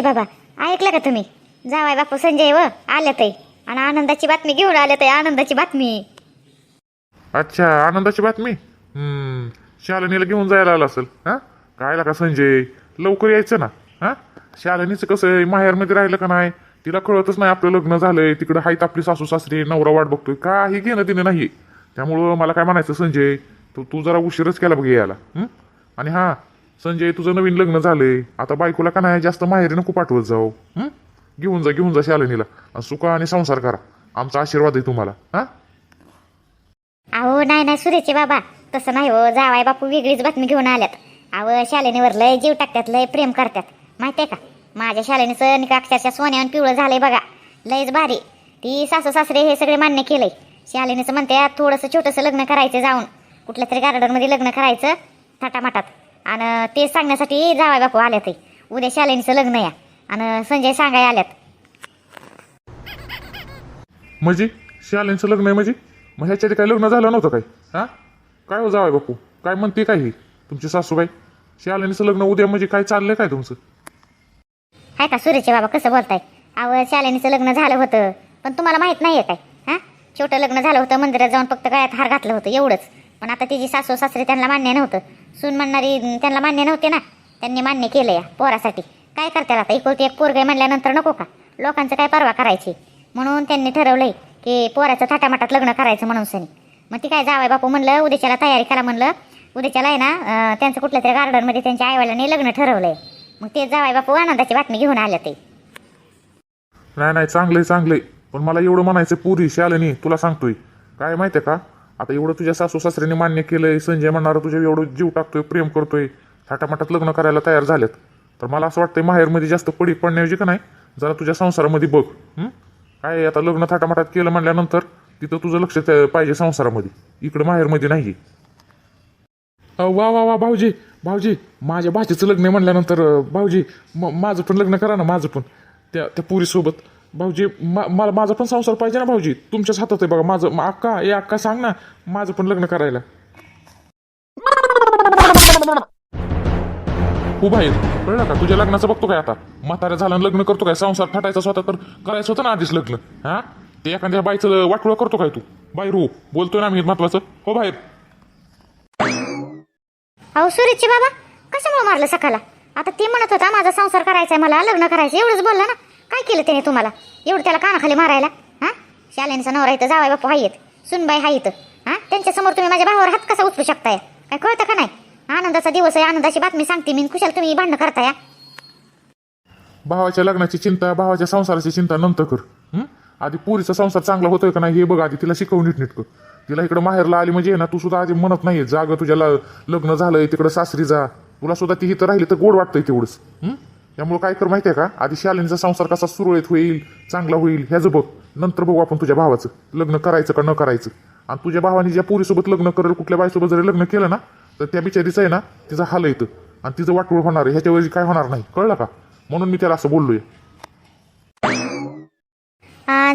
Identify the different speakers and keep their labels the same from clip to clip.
Speaker 1: सुरेचे बाबा ऐकलं का तुम्ही? जावाय बापू संजय व आल्या ताई आणि आनंदाची बातमी घेऊन आल्या ताई आनंदाची बातमी.
Speaker 2: अच्छा आनंदाची बातमी? हम्म, शालिनीला घेऊन जायला आला असेल हा? काय का संजय? लवकर यायचं ना हा? शालिनीचं कसं आहे? माहेरमध्ये राहिलं का नाही? तिला कळतच नाही आपलं लग्न झालंय तिकडं हायत आपली सासू सासरी नवरा वाट बघतोय. काही घेणं तिने नाही त्यामुळं मला काय म्हणायचं संजय तू तू जरा उशीरच केला बघ यायला हं? आणि हा संजय तुझं नवीन लग्न झालंय. आता बायकोला का नाही जास्त माहेरी नको पाठवत जाऊ? हं? घेऊन जा घेऊन जा शालिनीला. आणि सुखा आणि संसार करा. आमचा आशीर्वाद आहे तुम्हाला. हा?
Speaker 1: अहो नाही नाही सुरेचे बाबा. तसं नाही हो जावाय बापू वेगळीच बातमी घेऊन आल्यात. अहो शालिनीवर लय जीव टाकतात लय प्रेम करतात. माहितीये का? माझ्या शालिनीचं निका अक्षरशः सोन्यावर पिवळं झालंय बघा. लयच भारी. ती सासू सासरे हे सगळे मान्य केलंय. शालिनीचं म्हणते थोडंसं छोटंसं लग्न करायचं जाऊन. कुठल्या तरी गार्डनमध्ये लग्न करायचं थाटामाटात. आणि ते सांगण्यासाठी जावाय बापू आल्यात. उद्या शालिनीचं लग्न या आणि संजय सांगाय आल्यात.
Speaker 2: म्हणजे? शालेंचं लग्न आहे म्हणजे? मग ह्याच्या आधी काय लग्न झालं नव्हतं काय? हा? काय हो जावाय बापू? काय म्हणते काय ही? तुमची सासूबाई? शालेनीचं लग्न उद्या म्हणजे काय चाललंय काय तुमचं?
Speaker 1: हाय का सुरेचे बाबा कसं बोलताय? अहो शालिनीचं लग्न झालं होतं पण तुम्हाला माहीत नाहीये काय? हा? छोटं लग्न झालं होतं मंदिरात जाऊन फक्त गळ्यात हार घातलं होतं एवढंच. पण आता तिची सासू सासरे त्यांना मान्य नव्हतं. सून म्हणणारी त्यांना मान्य नव्हते ना. त्यांनी मान्य केलं या पोरासाठी. काय करताल आता? इकडे एक पोरगे म्हणल्यानंतर नको का? लोकांचं काय परवा करायची? म्हणून त्यांनी ठरवलंय की पोराचं थाटामाटात लग्न करायचं म्हणून सनी. मग ती काय जावाय बापू म्हणलं उद्याच्याला तयारी करा म्हणलं. उद्याच्याला आहे ना त्यांचं कुठल्या तरी गार्डनमध्ये त्यांच्या आईवाल्याने लग्न ठरवलंय. मग ते जावाय बापू आनंदाची बातमी घेऊन आल्या ते.
Speaker 2: नाही नाही चांगलंय चांगले पण मला एवढं म्हणायचं पुरी शालिनी तुला सांगतोय. काय माहितीये का? आता एवढं तुझ्या सासू सासऱ्याने मान्य केलंय संजय म्हणणार तुझ्या एवढं जीव टाकतोय प्रेम करतोय थाटामाटात लग्न करायला तयार झालेत. तर मला असं वाटतंय माहेरमध्ये जास्त पडी पडण्याऐवजी का नाही जरा तुझ्या संसारामध्ये बघ काय आता लग्न थाटामाटात केलं म्हणल्यानंतर तिथं तुझं लक्ष पाहिजे संसारामध्ये. इकडं माहेरमध्ये नाही वा वा वा भाऊजी भाऊजी माझ्या भाचीचं लग्न म्हणल्यानंतर भाऊजी म- माझं पण लग्न करा ना माझं पण त्या त्या पुरीसोबत. भाऊजी मा- मला माझा पण संसार पाहिजे ना भाऊजी. तुमच्याच हातात आहे बघा. माझं अक्का ए अक्का सांग ना. माझं पण लग्न करायला. उभा आहे. कळलं का? तुझ्या लग्नाचं बघतो काय आता? म्हाताऱ्या झालं आणि लग्न करतो काय? संसार थाटायचा स्वतः तर करायचं होतं ना आधीच लग्न. हा? ते एखाद्या बाईचं वाटोळं करतो काय तू? बाई रू हो. बोलतोय ना मी महत्वाचं. हो बाहेर.
Speaker 1: अहो सुरेशचे बाबा कशामुळे मारलं सकाळला? आता ते म्हणत होता माझा संसार करायचा आहे मला लग्न करायचं एवढंच बोलला ना. काय केलं त्याने तुम्हाला? एवढं त्याला कानाखाली मारायला? हां? शालेनचा नवरा इथं जावाय बापू हाय सुनबाई हाय इथं. हां? त्यांच्यासमोर तुम्ही माझ्या भावावर हात कसा उचलू शकताय? काय कळतं का नाही? आनंदाचा दिवस आहे आनंदाची बातमी सांगते मी. कुशाल तुम्ही भांडणं करताय
Speaker 2: भावाच्या लग्नाची चिंता भावाच्या संसाराची चिंता नंतर कर. हं? आधी पुरीचा संसार चांगला होतोय का नाही हे बघ आधी तिला शिकवून नीट कर तिला इकडं माहेरला आली म्हणजे ना तू सुद्धा आधी म्हणत नाही जाग तुझ्या ल- लग्न झालंय तिकडं सासरी जा. तुला सुद्धा ती इथं राहिली तर गोड वाटतंय तेवढंच. हं? त्यामुळे काय कर आहे का? आधी शालिनीचा संसार कसा सुरळीत होईल चांगला होईल ह्याचं बघ. नंतर बघू आपण तुझ्या भावाचं. लग्न करायचं का न करायचं? आणि तुझ्या भावाने ज्या पुरीसोबत लग्न करेल कुठल्या बाईसोबत जरी लग्न केलं ना तर त्या बिचारीचं आहे ना तिचा हाल येतं आणि तिचं वाटोळ होणार आहे. ह्याच्यावर काय होणार नाही. कळलं का? म्हणून मी त्याला असं बोललोय.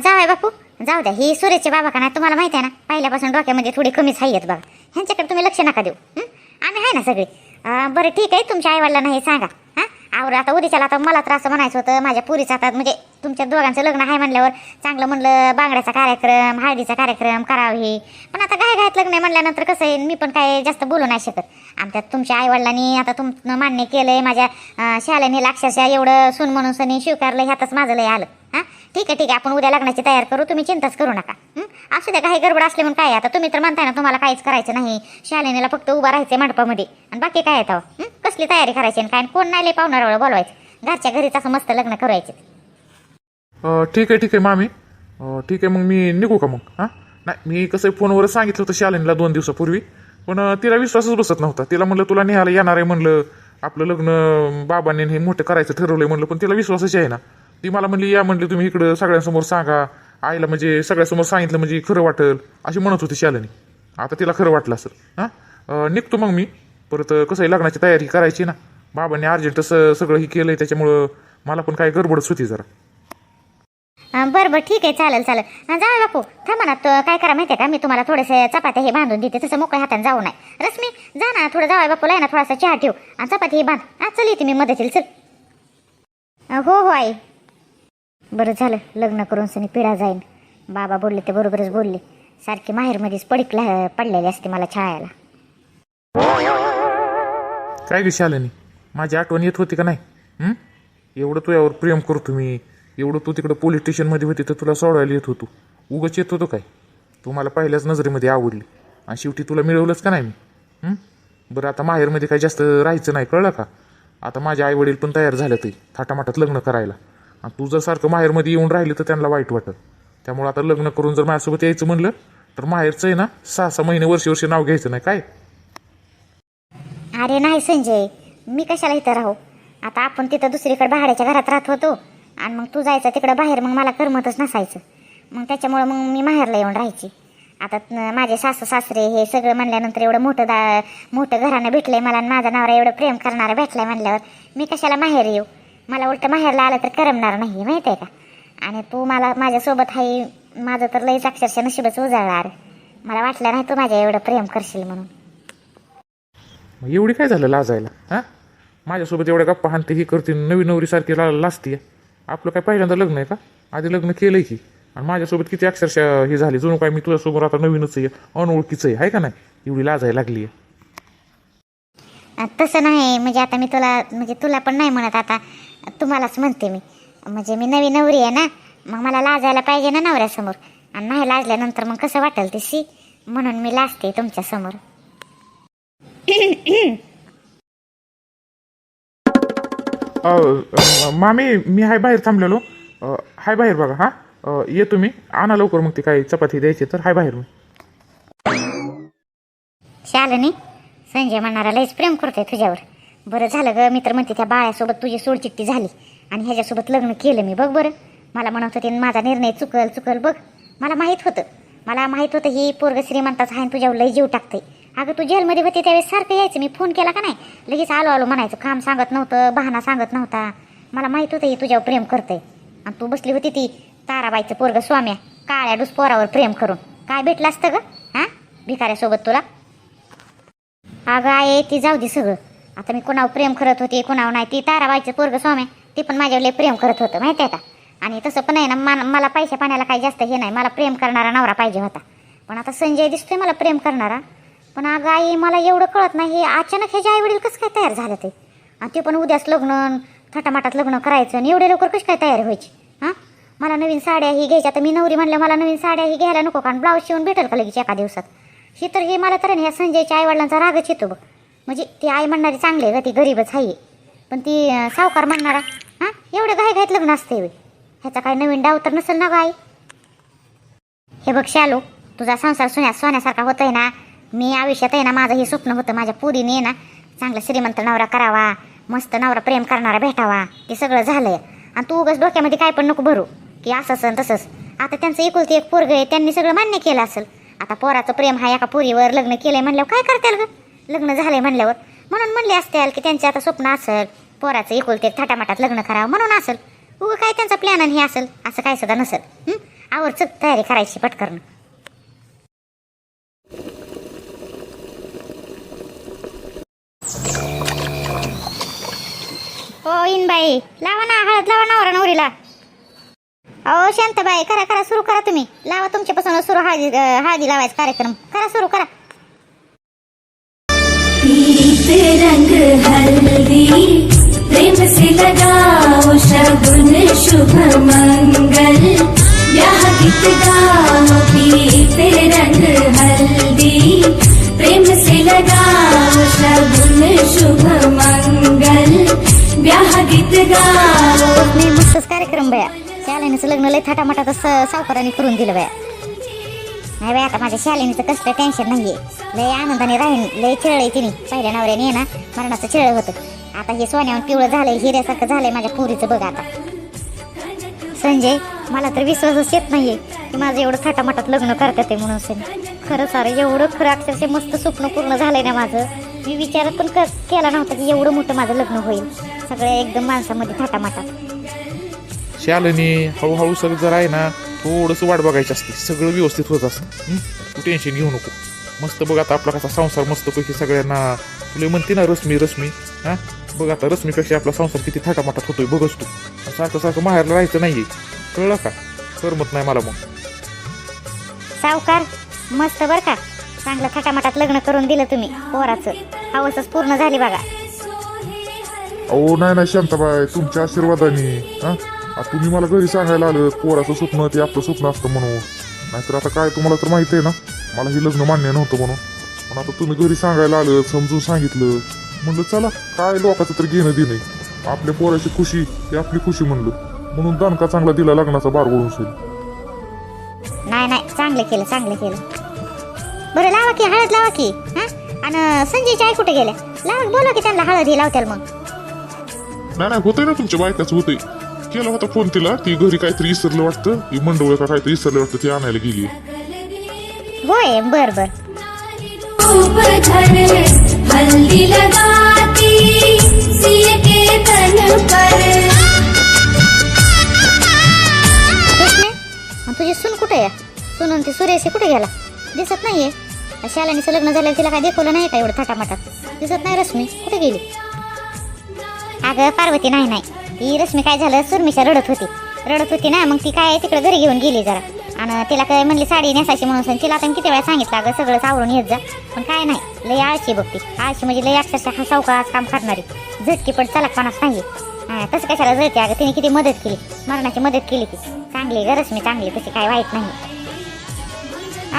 Speaker 1: जाऊ बापू. जाऊ द्या. ही सुरेशचे बाबा का नाही तुम्हाला माहिती आहे ना पहिल्यापासून डोक्यामध्ये थोडी कमीच हाई आहेत बघा. ह्यांच्याकडे तुम्ही लक्ष नका देऊ. आम्ही आहे ना सगळे. बरं ठीक आहे तुमच्या आईवडिलांना हे सांगा. हां? आवर आता उद्याच्याला आता मला त्रास म्हणायचं होतं माझ्या पुरीचं आता म्हणजे तुमच्या दोघांचं लग्न आहे म्हणल्यावर चांगलं म्हणलं बांगड्याचा कार्यक्रम हळदीचा कार्यक्रम करावं हे. पण आता काय घायत लग्न आहे म्हणल्यानंतर कसं आहे मी पण काय जास्त बोलू नाही शकत. आमच्यात तुमच्या आईवडिलांनी आता तुमचं मान्य केलंय माझ्या शालेनीला अक्षरशः एवढं सून म्हणून सनी स्वीकारलं ह्यातच माझं लय आलं. हां? ठीक आहे ठीक आहे आपण उद्या लग्नाची तयार करू तुम्ही चिंताच करू नका. असू द्या काही गडबड असले म्हणून काय आता तुम्ही तर म्हणताय ना तुम्हाला काहीच करायचं नाही. शालेनीला फक्त उभा राहायचं मंडपामध्ये. आणि बाकी काय येतं कसली तयारी करायची आणि काय आणि कोण नाही लय पाहुणार बोलवायचं. घरच्या घरीच असं मस्त लग्न करायचं.
Speaker 2: अं, ठीक आहे ठीक आहे मामी. अं, ठीक आहे मग मी निघू का मग? हां? नाही मी कसं आहे, फोनवर सांगितलं होतं शालिनीला दोन दिवसापूर्वी पण अं, तिला विश्वासच बसत नव्हता. तिला म्हणलं तुला निहायला येणार आहे म्हणलं आपलं लग्न अं, बाबांनी हे मोठं करायचं ठरवलंय म्हणलं पण तिला विश्वासच आहे ना. ती मला म्हणली या म्हणली तुम्ही इकडं सगळ्यांसमोर सांगा. आईला म्हणजे सगळ्यासमोर सांगितलं म्हणजे खरं वाटेल अशी म्हणत होती शालिनी. आता तिला खरं वाटलं असेल. हां? निघतो मग मी. परत अं, कसं आहे लग्नाची तयारी करायची ना. बाबांनी अर्जंट असं सगळं हे केलंय त्याच्यामुळं मला पण काय गडबडच होती जरा.
Speaker 1: अं, बरं बरं ठीक आहे चालेल चालेल. अं, जाऊ बापू. थांबा ना तो काय करा माहिती आहे का? मी तुम्हाला थोडेसे चपात्या हे बांधून देते तसं मोकळ्या हाताने जाऊ नये रश्मी जा ना थोडं जाऊ बापूला आहे ना थोडासा चहा ठेव. आणि चपाती हे बांध. हा चल येते मी मदतीला चल. हो हो आई. बरं झालं लग्न करून सनी पिढा जाईन. बाबा बोलले ते बरोबरच बोलले. सारखी माहेरमध्येच पडीक ला- पडलेली असते मला छायाला.
Speaker 2: काय गे शालिनी माझी आठवण येत होती का नाही? एवढं तुझ्यावर प्रेम करतो मी. एवढं तू तिकडं पोलीस स्टेशनमध्ये होती तर तुला सोडवायला येत होतो. उगच येत होतो काय? तू मला पहिल्याच नजरेमध्ये आवडली. आणि शेवटी तुला मिळवलंच का नाही मी? बरं आता माहेरमध्ये काही जास्त राहायचं नाही कळलं का? आता माझे आई वडील पण तयार झाले ते थाटामाटात लग्न करायला. आणि तू जर सारखं माहेरमध्ये येऊन राहिलं तर त्यांना वाईट वाटत. त्यामुळे आता लग्न करून जर माझ्यासोबत यायचं म्हणलं तर माहेरचं आहे ना सहा सहा महिने वर्षी वर्षी नाव घ्यायचं नाही काय?
Speaker 1: अरे नाही संजय मी कशाला इथं राहू? आता आपण तिथं दुसरीकडे भाड्याच्या घरात राहत होतो. आणि मग तू जायचं तिकडं बाहेर मग मला करमतच नसायचं. मग त्याच्यामुळं मग मी माहेरला येऊन राहायची. आता माझे सासू सासरे हे सगळं म्हणल्यानंतर एवढं मोठं दा मोठं घरानं भेटलंय मला आणि माझा नवरा एवढं प्रेम करणारा भेटलाय म्हणल्यावर मी कशाला माहेर येऊ? मला उलटं माहेरला आलं तर करमणार नाही माहिती आहे का? आणि तू मला माझ्यासोबत आहे माझं तर लईच अक्षरशः नशीबच उजाळणार मला वाटलं नाही तू माझ्या एवढं प्रेम करशील म्हणून.
Speaker 2: मग एवढी काय झालं लाजायला हां? माझ्यासोबत एवढ्या गप्पा हाणते ही करते नवीन नवरीसारखी ला लाजते. आपलं काय पहिल्यांदा लग्न आहे का? आधी लग्न केलंय की आणि माझ्यासोबत किती अक्षरशः हे झाली. जणू काय मी तुझ्यासमोर आता नवीनच आहे अनोळखीचं आहे का नाही? एवढी लाजायला लागली आहे.
Speaker 1: आ, तसं नाही. म्हणजे आता मी तुला म्हणजे तुला पण नाही म्हणत आता. तुम्हालाच म्हणते मी. म्हणजे मी नवी नवरी आहे ना मग मला लाजायला पाहिजे ना नवऱ्यासमोर. आणि नाही लाजल्यानंतर मग कसं वाटेल ते सी? म्हणून मी लाजते तुमच्यासमोर.
Speaker 2: अ, अ, मामी मी हाय बाहेर थांबलेलो. अ, हाय बाहेर बघा हां. अ, ये तुम्ही आणा लवकर मग ती काही चपाती द्यायची तर. हाय बाहेर मी
Speaker 1: शालनी संजय म्हणणारा लयच प्रेम करतोय तुझ्यावर. बरं झालं ग मी तर म्हणते त्या बाळ्यासोबत तुझी सोडचिट्टी झाली. आणि ह्याच्यासोबत लग्न केलं मी बघ बरं. मला म्हणत होते माझा निर्णय चुकल चुकल बघ. मला माहीत होतं. मला माहीत होतं ही पोरग श्रीमंताच आहे आणि तुझ्यावर लय जीव टाकतंय. अगं तू जेलमध्ये होती त्यावेळेस सारखं यायचं. मी फोन केला का नाही? लगेच आलो आलो म्हणायचं. काम सांगत नव्हतं बहाणा सांगत नव्हता. मला माहीत होतं ही तुझ्यावर प्रेम करतंय. आणि तू बसली होती ती ताराबाईचं पोरग स्वाम्या. काळ्या डूस पोरावर प्रेम करून. काय भेटलं असतं ग? हां? भिकाऱ्यासोबत तुला? अगं आहे ती जाऊ दे सगळं. आता मी कोणावर प्रेम करत होते कोणावर नाही. ती ताराबाईचं पोरग स्वामी ती पण माझ्यावर प्रेम करत होतं माहिती आहे का? आणि तसं पण आहे ना मान मला पैशा पाण्याला काही जास्त हे नाही. मला प्रेम करणारा नवरा पाहिजे होता. पण आता संजय दिसतोय मला प्रेम करणारा. पण अगं आई मला एवढं कळत नाही. हे अचानक ह्याचे आई वडील कसं काय तयार झालं ते? आणि ते पण उद्याच लग्न थाटामाटात लग्न करायचं आणि एवढे लवकर कशी काय तयार व्हायची? हां? मला नवीन साड्या ही घ्यायच्या तर मी नवरी म्हणलं मला नवीन साड्या ही घ्यायला नको कारण ब्लाऊज शिवून भेटेल का लगेच एका दिवसात? ही तर हे मला तर ना ह्या संजयच्या आईवडिलांचा रागच येतो बघ. म्हणजे ती आई म्हणणारी चांगली आहे ग ती गरीबच आहे. पण ती सावकार म्हणणारा हां एवढं घाई घाईत लग्न असते वे ह्याचा काय नवीन डाव तर नसेल ना गाई हे बघ शालू तुझा संसार सोन्या सोन्यासारखा होतोय ना. मी आयुष्यात आहे ना माझं हे स्वप्न होतं माझ्या पुरीने ना चांगला श्रीमंत नवरा करावा मस्त नवरा प्रेम करणारा भेटावा ते सगळं झालंय. आणि तू उगाच डोक्यामध्ये काय पण नको भरू की असं असं तसंच. आता त्यांचं एकुलती एक पोरग आहे त्यांनी सगळं मान्य केलं असेल. आता पोराचं प्रेम हा एका पोरीवर लग्न केलंय म्हणल्यावर काय करताल ग? लग्न झालंय म्हणल्यावर. म्हणून म्हणले असतील की त्यांचे आता स्वप्न असेल पोराचं एकुलते एक थाटामाटात लग्न करावं म्हणून असेल. उगं काय त्यांचा प्लॅन आणि हे असेल असं काय सुद्धा नसेल. हं? आवर तयारी करायची पटकरणं हो इनबाई लावा ना हळद लावा नवरा नवरीला. अहो शांतबाई करा करा सुरू करा तुम्ही. लावा तुमच्यापासून सुरू हळदी हळदी लावायचा कार्यक्रम. करा सुरू करा.
Speaker 3: रंग हल्दी प्रेम से लगाओ शगुन शुभ मंगल। यह गीत गाओ पीते रंग हल्दी प्रेम से लगाओ शगुन शुभ मंगल। ब्याह गीत
Speaker 1: मी मस्तच कार्यक्रम बया. शालिनीचं लग्न लय थाटामाटात सावकाराने करून दिलं बया. नाही बाय आता माझ्या शालिनीचं कसलं टेन्शन नाहीये. लय आनंदाने राहीन लय खेळलंय तिने. पहिल्या नवऱ्याने ना मरणाचं खेळ होतं. आता हे सोन्यावर पिवळं झालंय हिऱ्यासारखं झालंय माझ्या पोरीचं बघ आता. संजय मला तर विश्वासच येत नाहीये की माझं एवढं थाटामाटात लग्न करतात ते म्हणून सनी खरं सारं एवढं खरं अक्षरशः मस्त स्वप्न पूर्ण झालंय ना माझं. मी विचार पण क- केला नव्हता की एवढं मोठं माझं लग्न होईल. सगळ्या एकदम माणसामध्ये थाटामाटात
Speaker 2: शालिनी हळूहळू सगळं जरा आहे ना थोडंसं वाट बघायची असते. सगळं व्यवस्थित होत असतं. हं? तू टेन्शन घेऊ नको. मस्त बघ आता आपला कसा संसार मस्त पैकी सगळ्यांना तुला म्हणते ना रश्मी रश्मी. हां? बघ आता रश्मीपेक्षा आपला संसार किती थाटामाटात होतोय बघच तू. सारखं सारखं माहेरला राहायचं नाहीये. कळलं का? करमत नाही मला मग.
Speaker 1: सावकार मस्त बर का? चांगलं थाटामाटात लग्न करून दिलं तुम्ही पोराचं. हवसच पूर्ण झाली बघा.
Speaker 2: अहो नाही नाही शांताबाई तुमच्या आशीर्वादाने हा? आता तुम्ही मला घरी सांगायला आलं पोराचं स्वप्न ते आपलं स्वप्न असतं म्हणून. नाहीतर आता काय तुम्हाला तर माहिती आहे ना? मला हे लग्न मान्य नव्हतं म्हणून. पण आता तुम्ही घरी सांगायला आलं समजून सांगितलं. म्हणलं चला काय लोकांचं तर घेणं देणं आपल्या पोराची खुशी ते आपली खुशी म्हणलं. म्हणून दणका चांगला दिला लग्नाचा बार ओळून सुरू
Speaker 1: नाही नाही चांगलं केलं चांगलं केलं. बरं लावा की हळद लावा की हा? आणि संजयची आई कुठे गेल्या? लावा बोला की त्यांना हळद ही लावत्याल मग.
Speaker 2: नाही नाही होतंय ना तुमच्या बायकाचं होतंय. केला होता फोन तिला ती घरी काहीतरी इसरलं वाटतं. ती मंडळ का काहीतरी इसरलं वाटतं ती आणायला गेली.
Speaker 1: होय बर बर.
Speaker 3: हल्दी लगाती सिय के तन पर
Speaker 1: कृष्णे आणि तुझी सून कुठे आहे? सून ती सुरेश कुठे गेला? दिसत नाहीये. शालानीचं लग्न झालं तिला काय दाखवलं नाही का एवढं थाटामाटात? दिसत नाही रश्मी. कुठे गेली? अगं पार्वती नाही नाही. ती रश्मी काय झालं? सुरमिशा रडत होती. रडत होती ना मग ती काय तिकडे घरी घेऊन गेली जरा. आणि तिला काय म्हणली साडी नेसायची म्हणून तिला आता मी किती वेळा सांगितलं अगं सगळं सावरून येत जा. पण काय नाही लय आळशी बघती आळशी म्हणजे लय अक्षरशः हा सावकाश काम करणारी. झटकी पण चलाकपणाच नाही तसं कशाला जळते? अगं तिने किती मदत केली. मरणाची मदत केली ती. चांगली ग रश्मी चांगली तशी काय वाईट नाही.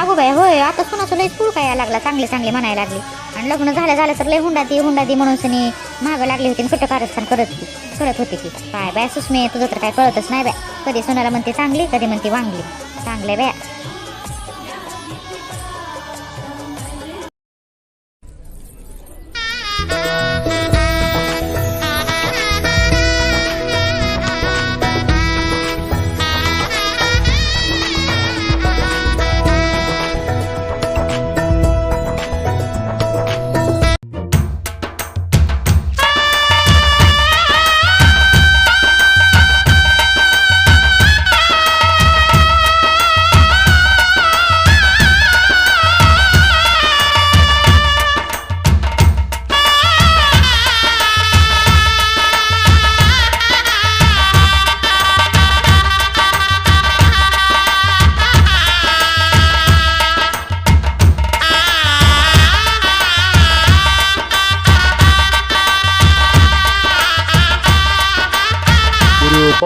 Speaker 1: अगो बाय होय आता कुणाचं लय स्कूल काय लागला. चांगली चांगली म्हणायला लागली. आणि लग्न झालं झालं तर लय हुंडा दी हुंडा दी म्हणून सनी मागं लागली होती कुठं कारस्थान करत होती करत होती की काय बाय सुस्मे तुझं तर काय कळतच नाही बाय. कधी सोनाला म्हणते चांगली कधी म्हणते वांगली. चांगले बाय.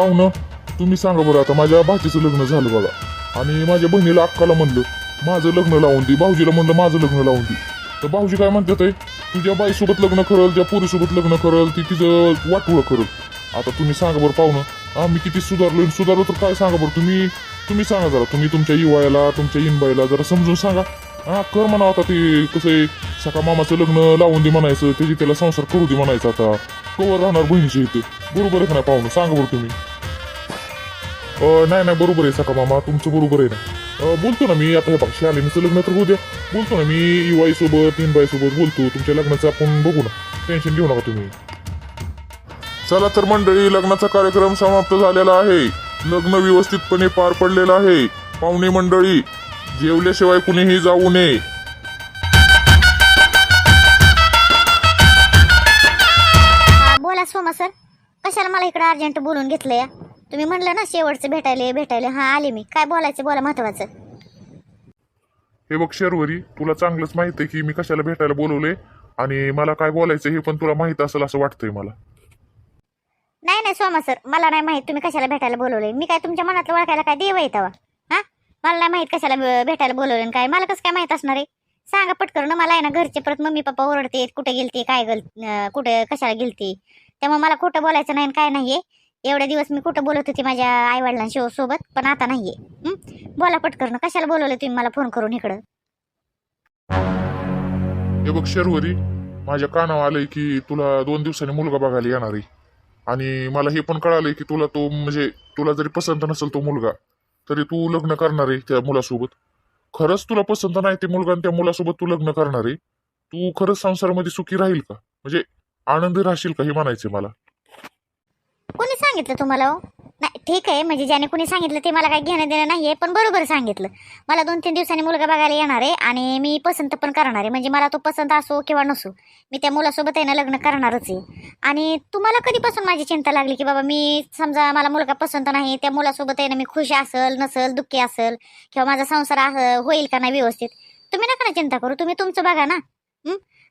Speaker 2: पाहुणं तुम्ही सांगा बरं आता माझ्या भाचीचं लग्न झालं बघा. आणि माझ्या बहिणीला अक्काला म्हणलं माझं लग्न लावून दे. भाऊजीला म्हणलं माझं लग्न लावून दे. तर भाऊजी काय म्हणतात आहे तुझ्या बाईसोबत लग्न करल त्या पोरीसोबत लग्न करल ती तिचं वाटोळं करल आता तुम्ही सांगा बरं पाहुणं आम्ही किती सुधारलो सुधारलो तर काय सांगा बरं तुम्ही? तुम्ही सांगा जरा तुम्ही तुमच्या युवायला तुमच्या इनबाईला जरा समजून सांगा. हा कर म्हणा आता ते कसं आहे सका मामाचं लग्न लावून दे म्हणायचं त्याची त्याला संसार करू दे म्हणायचं आता. कवर राहणार बहिणीच्या इथं. बरोबर आहे का नाही पाहुणं? सांगा बरं तुम्ही. नाही नाही बरोबर आहे सका मामा तुमचं बरोबर आहे ना. बोलतो ना मी आता हे बघ शालिनीचं लग्न तर होऊ द्या बोलतो ना मी युवाईसोबत तीन बाईसोबत बोलतो तुमच्या लग्नाचं आपण बघू ना. टेन्शन घेऊ नका तुम्ही. चला तर मंडळी लग्नाचा कार्यक्रम समाप्त झालेला आहे. लग्न व्यवस्थितपणे पार पडलेलं आहे. पाहुणे मंडळी जेवल्याशिवाय कुणीही जाऊ नये.
Speaker 1: बोला सोमा सर कशाला मला इकडे अर्जंट बोलून घेतलं या तुम्ही म्हणलं ना शेवटचं भेटायले भेटायले हा आले मी. काय बोलायचं? बोला महत्वाचं.
Speaker 2: हे बघ शर्वरी तुला चांगलंच माहीत आहे की मी कशाला भेटायला बोलवले आणि मला काय बोलायचं हे पण तुला माहीत असेल असं वाटतंय मला.
Speaker 1: नाही नाही सोमा सर मला नाही माहीत तुम्ही कशाला भेटायला बोलवले मी काय तुमच्या मनातलं ओळखायला काय देव येतावा हा? मला नाही माहीत कशाला भेटायला बोलवले आणि काय. मला कसं काय माहीत असणार आहे? सांगा पटकन ना मला आहे ना घरचे परत मम्मी पप्पा ओरडते कुठे गेलते काय गल अं, कुठे कशाला गेलते? त्यामुळे मला खोटं बोलायचं नाही आणि काय नाहीये. एवढे दिवस मी कुठं बोलत होती माझ्या आईवडिलांशी सोबत पण आता नाहीये. बोला पटकन कशाला बोलवलं तुम्ही मला फोन करून इकडं?
Speaker 2: हे बघ शर्वरी माझ्या कानावर आलंय की तुला दोन दिवसांनी मुलगा बघायला येणार आहे. आणि मला हे पण कळालंय की तुला तो म्हणजे तुला जरी पसंत नसेल तो मुलगा तरी तू लग्न करणार आहे त्या मुलासोबत. खरंच तुला पसंत नाही ते मुलगा आणि त्या मुलासोबत तू लग्न करणार आहे? तू खरंच संसारामध्ये सुखी राहील का? म्हणजे आनंदी राहशील का हे म्हणायचंय मला?
Speaker 1: सांगितलं तुम्हाला हो. नाही ठीक आहे म्हणजे ज्याने कुणी सांगितलं ते मला काही घेणं देणं नाही आहे पण बरोबर सांगितलं. मला दोन तीन दिवसांनी मुलगा बघायला येणार आहे आणि मी पसंत पण करणार आहे. म्हणजे मला तो पसंत असो किंवा नसो मी त्या मुलासोबत आहे ना लग्न करणारच आहे. आणि तुम्हाला कधीपासून माझी चिंता लागली की बाबा मी समजा मला मुलगा पसंत नाही त्या मुलासोबत आहे ना मी खुश असेल नसल दुःखी असेल किंवा माझा संसार होईल का नाही व्यवस्थित? तुम्ही नका ना चिंता करू तुम्ही तुमचं बघा ना.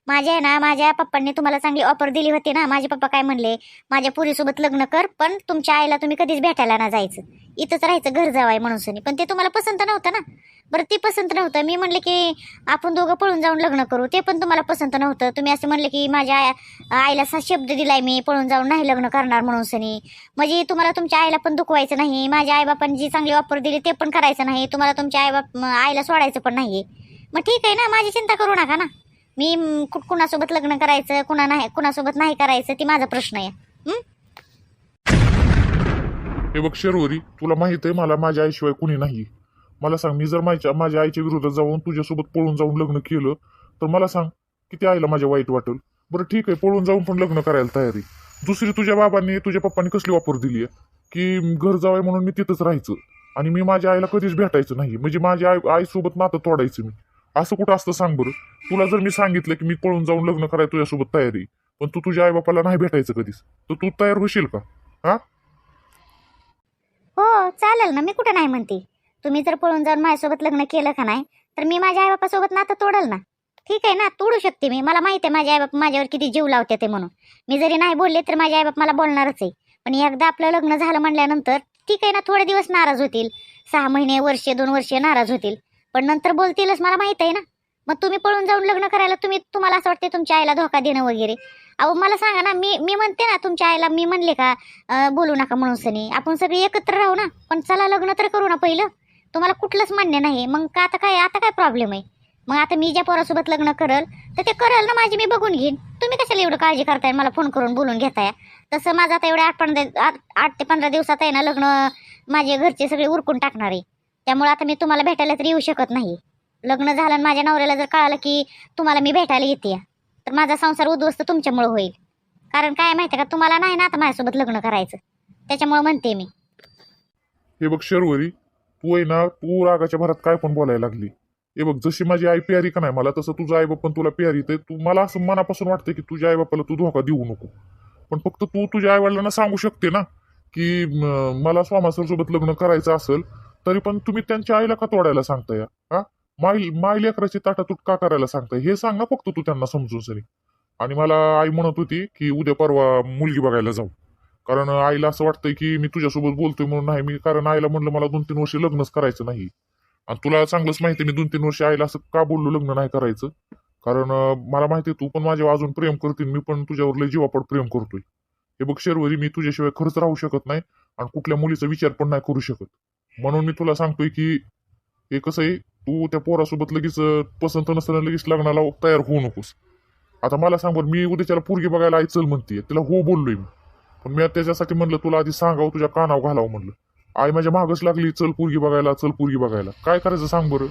Speaker 1: माझ्या आहे ना माझ्या पप्पांनी तुम्हाला चांगली ऑफर दिली होती ना माझे पप्पा काय म्हणले माझ्या पुरीसोबत लग्न कर पण तुमच्या आईला तुम्ही कधीच भेटायला ना जायचं. इथंच राहायचं घर जावाय म्हणून सनी. पण ते तुम्हाला पसंत नव्हतं ना. बरं ते पसंत नव्हतं. मी म्हणले की आपण दोघं पळून जाऊन लग्न करू. ते पण तुम्हाला पसंत नव्हतं. तुम्ही असं म्हणले की माझ्या आईला असा शब्द दिलाय मी पळून जाऊन नाही लग्न करणार म्हणून सनी. म्हणजे तुम्हाला तुमच्या आईला पण दुखवायचं नाही. माझ्या आईबापांनी जी चांगली ऑफर दिली ते पण करायचं नाही. तुम्हाला तुमच्या आईबाप आईला सोडायचं पण नाही मग ठीक आहे ना माझी चिंता करू नका ना. मी कुठ कुणासोबत लग्न करायचं कुणा नाही कुणासोबत नाही करायचं ती माझा प्रश्न आहे. हं?
Speaker 2: हे बघ शर्वरी तुला माहीत आहे मला माझ्या आईशिवाय कुणी नाही मला सांग मी जर माझ्या माझ्या आईच्या विरोधात जाऊन तुझ्यासोबत पळून जाऊन लग्न केलं तर मला सांग किती आईला माझ्या वाईट वाटेल? बरं ठीक आहे पळून जाऊन पण लग्न करायला तयारी दुसरी तुझ्या बाबांनी तुझ्या पप्पांनी कसली वापर दिली आहे की घर जावं म्हणून मी तिथंच राहायचं आणि मी माझ्या आईला कधीच भेटायचं नाही. म्हणजे माझ्या आई आईसोबत नातं तोडायचं मी. असं कुठं असतं सांग बरं. तुला जर मी सांगितलं की मी पळून जाऊन लग्न करायला तुझ्यासोबत तयारी पण तू तुझ्या आई बापाला नाही भेटायचं कधीच तर तू तयार होशील का? हा?
Speaker 1: हो चालेल ना मी कुठं नाही म्हणते. तुम्ही जर पळून जाऊन माझ्यासोबत लग्न केलं का नाही तर मी माझ्या आईबापासोबत नातं तोडल ना. ठीक आहे ना तोडू शकते मी. मला माहिती आहे माझे आईबाप माझ्यावर किती जीव लावते ते म्हणून. मी जरी नाही बोलले तर माझे आईबाप मला बोलणारच आहे. पण एकदा आपलं लग्न झालं म्हणल्यानंतर ठीक आहे ना थोडे दिवस नाराज होतील. सहा महिने वर्षे दोन वर्षे नाराज होतील. पण नंतर बोलतीलच मला माहीत आहे ना. मग तुम्ही पळून जाऊन लग्न करायला तुम्ही तुम्हाला असं वाटते तुमच्या आईला धोका देणं वगैरे. अहो मला सांगा ना मी मी म्हणते ना तुमच्या आईला मी म्हणले का बोलू नका म्हणून सनी. आपण सगळे एकत्र राहू ना. पण चला लग्न तर करू ना पहिलं. तुम्हाला कुठलंच मान्य नाही मग का आता काय आता काय प्रॉब्लेम आहे? मग आता मी ज्या पोरासोबत लग्न करल तर ते करल ना माझी मी बघून घेईन. तुम्ही कशाला एवढं काळजी करताय? मला फोन करून बोलून घेताय. तसं माझं आता एवढ्या आठ पंधरा आठ आठ ते पंधरा दिवसात आहे ना लग्न माझे घरचे सगळे उरकून टाकणार आहे. त्यामुळे आता मी तुम्हाला भेटायला तरी येऊ शकत नाही. लग्न झालं आणि माझ्या नवऱ्याला जर कळालं की तुम्हाला मी भेटायला येते तर माझा संसार उद्ध्वस्त तुमच्यामुळे होईल. कारण काय माहिती का? तुम्हाला नाही ना आता माझ्यासोबत लग्न करायचं. त्याच्यामुळे म्हणते मी.
Speaker 2: हे बघ शर्वरी तू आहे ना तू रागाच्या भरात काय पण बोलायला लागली. हे बघ जशी माझी आई प्यारी का नाही मला तसं तुझं आई बाप पण तुला प्यारी ते तू मला असं मनापासून वाटतं की तुझ्या आई बापाला तू धोका देऊ नको. पण फक्त तू तुझ्या आई वडिलांना सांगू शकते ना की मला स्वामासर सोबत लग्न करायचं असेल तरी पण तुम्ही त्यांच्या आईला का तोडायला सांगताय? हा? माई माई लेकराची ताटातूट का करायला सांगताय? हे सांगा फक्त तू त्यांना समजून सरी. आणि मला आई म्हणत होती की उद्या परवा मुलगी बघायला जाऊ. कारण आईला असं वाटतंय की मी तुझ्यासोबत बोलतोय म्हणून नाही मी कारण आईला म्हणलं मला दोन तीन वर्ष लग्नच करायचं नाही. आणि तुला चांगलंच माहिती मी दोन तीन वर्ष आईला असं का बोललो लग्न नाही करायचं? कारण मला माहिती तू पण माझ्यावर अजून प्रेम करतील मी पण तुझ्यावर लय जीवापड प्रेम करतोय. हे बघ शर्वरी मी तुझ्याशिवाय खरंच राहू शकत नाही आणि कुठल्या मुलीचा विचार पण नाही करू शकत. म्हणून मी तुला सांगतोय की हे कसं आहे तू त्या पोरासोबत लगेच पसंत नसताना लगेच लग्नाला तयार होऊ नकोस. आता मला सांग बरं मी उद्या त्याला पोरगी बघायला आई चल म्हणते तिला हो बोललोय मी. पण मी त्याच्यासाठी म्हणलं तुला आधी सांगावं तुझ्या कानावर घालावं म्हणलं. आई माझ्या मागच लागली चल पोरगी बघायला चल पोरगी बघायला. काय करायचं सांग बरं?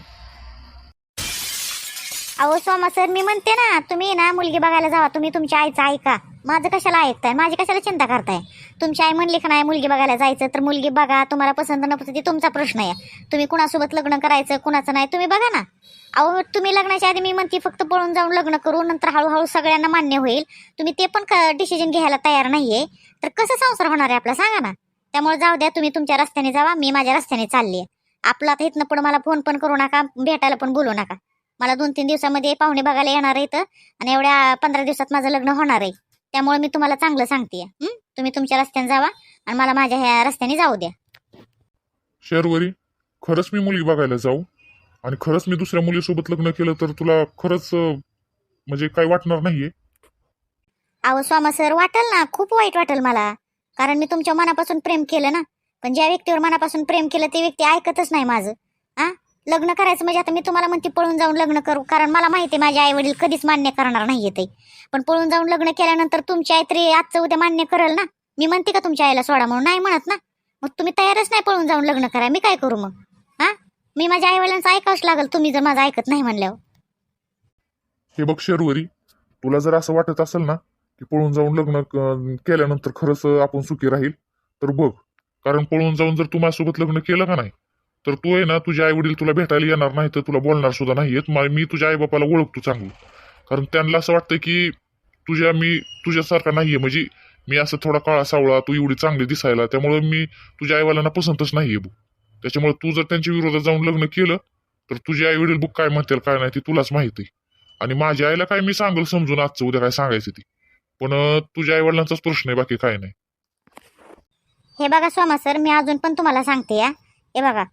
Speaker 1: अहो सोमा सर मी म्हणते ना तुम्ही ना मुलगी बघायला जावा तुम्ही तुमच्या आईचा ऐका. माझं कशाला ऐकताय? माझी कशाला चिंता करताय? तुमची आई म्हणली का नाही मुलगी बघायला जायचं तर मुलगी बघा तुम्हाला पसंत न पसंत तुमचा प्रश्न आहे. तुम्ही कुणासोबत लग्न करायचं कुणाचं नाही तुम्ही बघा ना. अहो तुम्ही लग्नाच्या आधी मी म्हणते फक्त पळून जाऊन लग्न करू नंतर हळूहळू सगळ्यांना मान्य होईल. तुम्ही ते पण डिसिजन घ्यायला तयार नाहीये. तर कसं संसार होणार आहे आपला? सांगा ना. त्यामुळे जाऊ द्या तुम्ही तुमच्या रस्त्याने जावा मी माझ्या रस्त्याने चालली आहे आपलं आता इथनं पुढे मला फोन पण करू नका भेटायला पण बोलू नका. मला दोन तीन दिवसामध्ये पाहुणे बघायला येणार आहेत आणि एवढ्या पंधरा दिवसात माझं लग्न होणार आहे. त्यामुळे मी तुम्हाला चांगलं सांगते तुम्ही तुमच्या रस्त्याने जावा आणि मला माझ्या ह्या रस्त्याने जाऊ द्या.
Speaker 2: शर्वरी खरंच मी मुलगी बघायला जाऊ आणि खरंच मी दुसऱ्या मुलीसोबत लग्न केलं तर तुला खरंच म्हणजे काय वाटणार नाहीये?
Speaker 1: अहो स्वामा सर वाटेल ना. खूप वाईट वाटेल मला. कारण मी तुमच्या मनापासून प्रेम केलं ना. पण ज्या व्यक्तीवर मनापासून प्रेम केलं ते व्यक्ती ऐकतच नाही माझं. आ? लग्न करायचं म्हणजे आता मी तुम्हाला म्हणते पळून जाऊन लग्न करू. कारण मला माहिती आहे माझे आई वडील कधीच मान्य करणार नाहीये ते. पण पळून जाऊन लग्न केल्यानंतर तुमची आई तरी आजचं उद्या मान्य करेल ना? मी म्हणते का तुमच्या आईला सोडा म्हणून? नाही म्हणत ना. मग तुम्ही तयारच नाही पळून जाऊन लग्न करा. मी काय करू मग? हा? मी माझ्या आई वडिलांचं ऐकावंच लागेल. तुम्ही जर माझं ऐकत नाही म्हणल्यावर.
Speaker 2: हे बघ शेरवरी तुला जर असं वाटत असेल ना की पळून जाऊन लग्न क- केल्यानंतर खरंच आपण सुखी राहील तर बघ. कारण पळून जाऊन जर तू माझ्यासोबत लग्न केलं का नाही तर तू आहे ना तुझे आई वडील तुला भेटायला येणार नाही तर तुला बोलणार सुद्धा नाही येत मी तुझ्या आई बापाला ओळखतो चांगलं. कारण त्यांना असं वाटतं की तुझ्या मी तुझ्यासारखा नाहीये. म्हणजे मी असं थोडा काळा सावळा तू एवढी चांगली दिसायला. त्यामुळे मी तुझ्या आईवाल्यांना पसंतच नाहीये बघ. त्याच्यामुळे तू जर त्यांच्या विरोधात जाऊन लग्न केलं तर तुझे आई वडील बुक काय म्हणतील काय नाही ते तुलाच माहिती आणि माझ्या आईला काय मी सांगल समजून आजचं उद्या काय सांगायचं ती. पण तुझ्या आई वडिलांचाच प्रश्न आहे बाकी काय नाही.
Speaker 1: हे बघा सोमा सर मी अजून पण तुम्हाला सांगते या हे बघा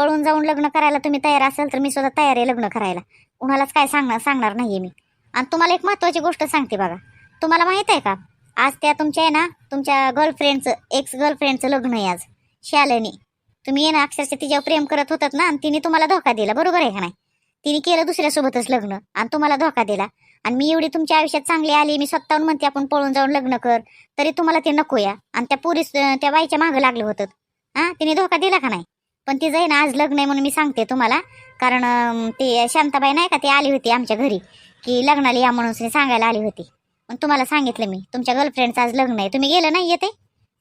Speaker 1: पळून जाऊन लग्न करायला तुम्ही तयार असाल तर मी सुद्धा तयार आहे लग्न करायला. कुणालाच काय सांगणार सांगणार नाही मी. आणि तुम्हाला एक महत्वाची गोष्ट सांगते बघा. तुम्हाला माहीत आहे का? आज त्या तुमच्या आहे ना तुमच्या गर्लफ्रेंडचं एक्स गर्लफ्रेंडचं लग्न आहे आज शालेनी. तुम्ही आहे ना अक्षरशः तिच्यावर प्रेम करत होतात ना आणि तिने तुम्हाला धोका दिला. बरोबर आहे का नाही? तिने केलं दुसऱ्यासोबतच लग्न आणि तुम्हाला धोका दिला. आणि मी एवढी तुमच्या आयुष्यात चांगली आली मी स्वतःहून म्हणते आपण पळून जाऊन लग्न कर. तरी तुम्हाला ते नको या. आणि त्या पुरीस त्या बाईच्या मागं लागलं होतं. हां? तिने धोका दिला का नाही? पण तिचं आहे ना आज लग्न आहे म्हणून मी सांगते तुम्हाला. कारण ते शांताबाई नाही का ती आली होती आमच्या घरी. की लग्नाला या म्हणून सांगायला आली होती. पण तुम्हाला सांगितलं मी तुमच्या गर्लफ्रेंडचं आज लग्न आहे. तुम्ही गेलं नाही येते?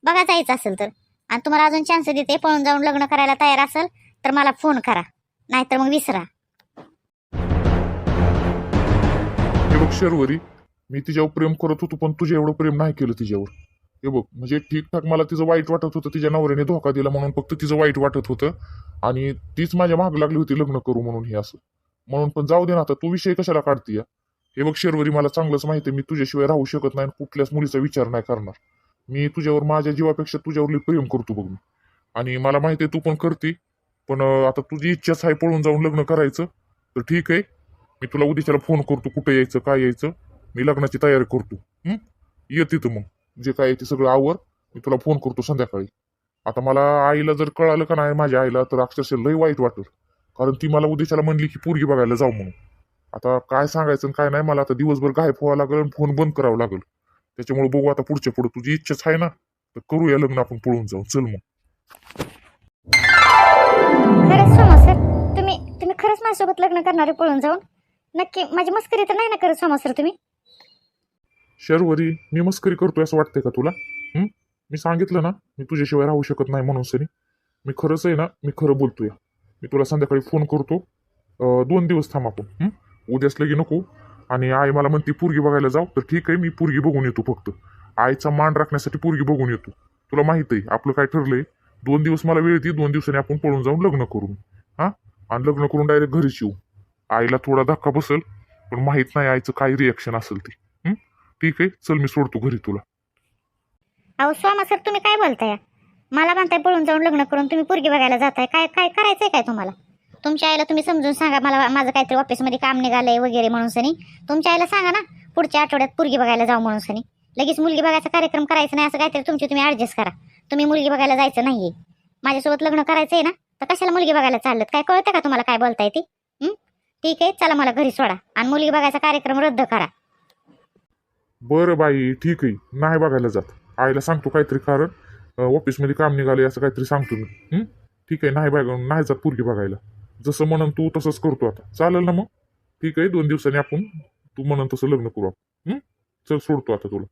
Speaker 1: बघा जायचं असेल तर. आणि तुम्हाला अजून चान्स देते पळून जाऊन लग्न करायला तयार असेल तर मला फोन करा. नाहीतर मग विसरा.
Speaker 2: शर्वरी मी तिच्यावर प्रेम करत होतो पण तुझ्या एवढं प्रेम नाही केलं तिच्यावर. हे बघ म्हणजे ठीकठाक मला तिचं वाईट वाटत होतं तिच्या नवऱ्याने धोका दिला म्हणून फक्त तिचं वाईट वाटत होतं. आणि तीच माझ्या माग लागली होती लग्न करू म्हणून हे असं. म्हणून पण जाऊ दे ना आता तू विषय कशाला काढतीय हे बघ शेरवरी मला चांगलंच माहिती आहे मी तुझ्याशिवाय राहू शकत नाही आणि कुठल्याच मुलीचा विचार नाही करणार. मी तुझ्यावर माझ्या जीवापेक्षा तुझ्यावर लई प्रेम करतो बघ मी. आणि मला माहिती आहे तू पण करते पण आता तुझी इच्छाच आहे पळून जाऊन लग्न करायचं. तर ठीक आहे मी तुला उद्याच्याला फोन करतो कुठे यायचं काय यायचं. मी लग्नाची तयारी करतो. ये तिथं मग. जे काय ते सगळं आवर. मी तुला फोन करतो संध्याकाळी. आता मला आईला जर कळालं का नाही माझ्या आईला तर अक्षरशः लई वाईट वाटल. कारण ती मला उद्याच्याला म्हणली की पोरगी बघायला जाऊ म्हणून. आता काय सांगायचं आणि काय नाही मला आता दिवसभर गायब व्हावं लागेल आणि फोन बंद करावं लागेल. त्याच्यामुळे बघू आता पुढच्या पुढे तुझी इच्छाच आहे ना? तर करूया लग्न आपण पळून जाऊ चल मग.
Speaker 1: खरंच सोमा सर तुम्ही तुम्ही खरंच माझ्यासोबत लग्न करणारे पळून जाऊन? नक्की माझी मस्करी तर नाही ना करत सोमा सर तुम्ही?
Speaker 2: शर्वरी मी मस्करी करतोय असं वाटतंय का तुला? हं? मी सांगितलं ना मी तुझ्याशिवाय राहू शकत नाही म्हणून सनी. मी खरंच आहे ना मी खरं बोलतोय. मी तुला संध्याकाळी फोन करतो. अं, दोन दिवस थांब आपण हं? उद्याच लगे नको. आणि आई मला म्हणते पोरगी बघायला जाऊ. तर ठीक आहे मी पोरगी बघून येतो फक्त. आईचा मान राखण्यासाठी पोरगी बघून येतो. तुला माहीत आहे आपलं काय ठरलंय? दोन दिवस मला वेळ दे दोन दिवसांनी आपण पळून जाऊन लग्न करू हा? आणि लग्न करून डायरेक्ट घरीच येऊ. आईला थोडा धक्का बसेल पण माहीत नाही आईचं काय रिॲक्शन असेल ते. ठीक आहे चल मी सोडतो घरी तुला.
Speaker 1: अहो सोमा सर तुम्ही काय बोलताय? मला म्हणताय पळून जाऊन लग्न करून तुम्ही पोरगी बघायला जाताय. काय काय करायचंय काय तुम्हाला? तुमच्या आईला तुम्ही समजून सांगा. मला माझं काहीतरी ऑफिसमध्ये काम निघालंय वगैरे म्हणून सनी. तुमच्या आईला सांगा ना पुढच्या आठवड्यात पोरगी बघायला जाऊ म्हणून सनी. लगेच मुलगी बघायचा कार्यक्रम करायचा नाही असं काहीतरी तुमची तुम्ही ॲडजस्ट करा. तुम्ही मुलगी बघायला जायचं नाहीये. माझ्यासोबत लग्न करायचंय ना तर कशाला मुलगी बघायला चाललं? काय कळतं का तुम्हाला काय बोलताय ती? ठीक आहे चला मला घरी सोडा. आणि मुलगी बघायचा कार्यक्रम रद्द करा.
Speaker 2: बरं बाई ठीक आहे. नाही बघायला जात. आईला सांगतो काहीतरी कारण ऑफिसमध्ये काम निघाले असं काहीतरी सांगतो मी. ठीक आहे नाही बघा नाही जात पोरगी बघायला. जसं म्हणून तू तसंच करतो आता. चालेल ना मग? ठीक आहे दोन दिवसांनी आपण तू म्हणून तसं लग्न करू आपण. चल सोडतो आता तुला.